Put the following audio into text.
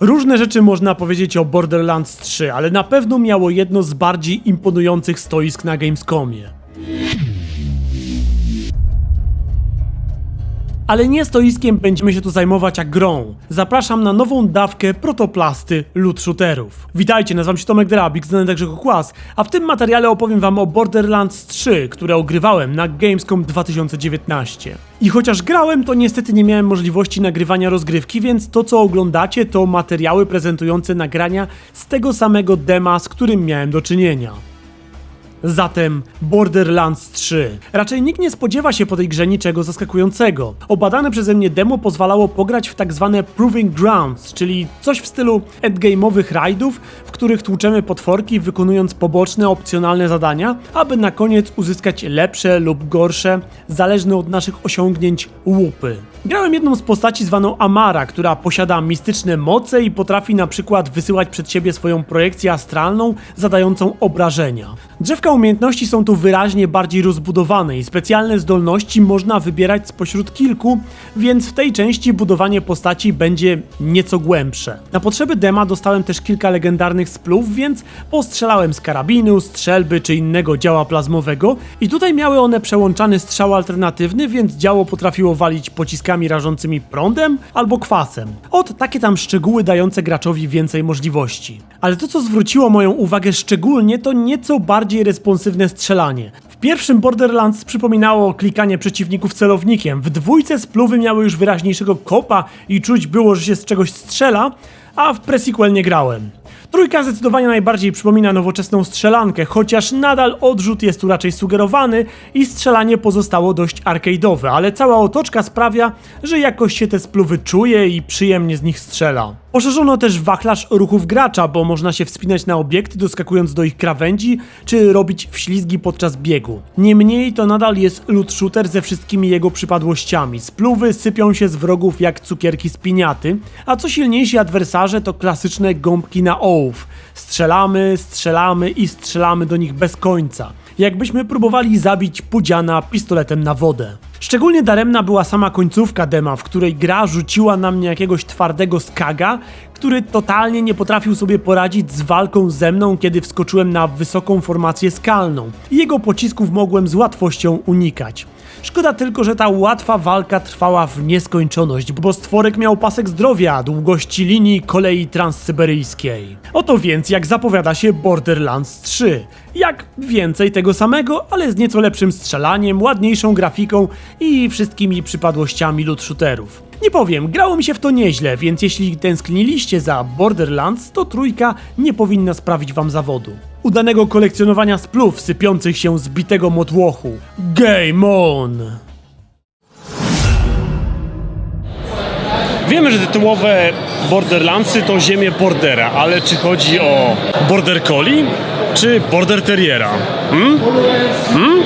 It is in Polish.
Różne rzeczy można powiedzieć o Borderlands 3, ale na pewno miało jedno z bardziej imponujących stoisk na Gamescomie. Ale nie stoiskiem będziemy się tu zajmować, a grą. Zapraszam na nową dawkę protoplasty loot shooterów. Witajcie, nazywam się Tomek Drabik, znany także jako Kłas, a w tym materiale opowiem wam o Borderlands 3, które ogrywałem na Gamescom 2019. I chociaż grałem, to niestety nie miałem możliwości nagrywania rozgrywki, więc to co oglądacie to materiały prezentujące nagrania z tego samego dema, z którym miałem do czynienia. Zatem Borderlands 3. Raczej nikt nie spodziewa się po tej grze niczego zaskakującego. Obadane przeze mnie demo pozwalało pograć w tak zwane Proving Grounds, czyli coś w stylu endgame'owych rajdów, w których tłuczemy potworki wykonując poboczne, opcjonalne zadania, aby na koniec uzyskać lepsze lub gorsze, zależne od naszych osiągnięć, łupy. Grałem jedną z postaci zwaną Amara, która posiada mistyczne moce i potrafi na przykład wysyłać przed siebie swoją projekcję astralną zadającą obrażenia. Drzewka umiejętności są tu wyraźnie bardziej rozbudowane i specjalne zdolności można wybierać spośród kilku, więc w tej części budowanie postaci będzie nieco głębsze. Na potrzeby dema dostałem też kilka legendarnych splów, więc postrzelałem z karabinu, strzelby czy innego działa plazmowego i tutaj miały one przełączany strzał alternatywny, więc działo potrafiło walić pociskami rażącymi prądem albo kwasem. Od takie tam szczegóły dające graczowi więcej możliwości. Ale to co zwróciło moją uwagę szczególnie to nieco bardziej responsywne strzelanie. W pierwszym Borderlands przypominało klikanie przeciwników celownikiem, w dwójce spluwy miały już wyraźniejszego kopa i czuć było, że się z czegoś strzela, a w prequel nie grałem. Trójka zdecydowanie najbardziej przypomina nowoczesną strzelankę, chociaż nadal odrzut jest tu raczej sugerowany i strzelanie pozostało dość arcade'owe, ale cała otoczka sprawia, że jakoś się te spluwy czuje i przyjemnie z nich strzela. Poszerzono też wachlarz ruchów gracza, bo można się wspinać na obiekty doskakując do ich krawędzi, czy robić wślizgi podczas biegu. Niemniej to nadal jest loot shooter ze wszystkimi jego przypadłościami. Spluwy sypią się z wrogów jak cukierki z piniaty, a co silniejsi adwersarze to klasyczne gąbki na ołów. Strzelamy, strzelamy i strzelamy do nich bez końca. Jakbyśmy próbowali zabić pudziana pistoletem na wodę. Szczególnie daremna była sama końcówka dema, w której gra rzuciła na mnie jakiegoś twardego skaga, który totalnie nie potrafił sobie poradzić z walką ze mną, kiedy wskoczyłem na wysoką formację skalną. Jego pocisków mogłem z łatwością unikać. Szkoda tylko, że ta łatwa walka trwała w nieskończoność, bo stworek miał pasek zdrowia długości linii kolei transsyberyjskiej. Oto więc, jak zapowiada się Borderlands 3. Jak więcej tego samego, ale z nieco lepszym strzelaniem, ładniejszą grafiką i wszystkimi przypadłościami loot shooterów. Nie powiem, grało mi się w to nieźle, więc jeśli tęskniliście za Borderlands, to trójka nie powinna sprawić wam zawodu. Udanego kolekcjonowania splów sypiących się z bitego motłochu. Game on! Wiemy, że tytułowe Borderlandsy to ziemie Bordera, ale czy chodzi o Border Collie czy Border Terriera? Hmm? Hmm?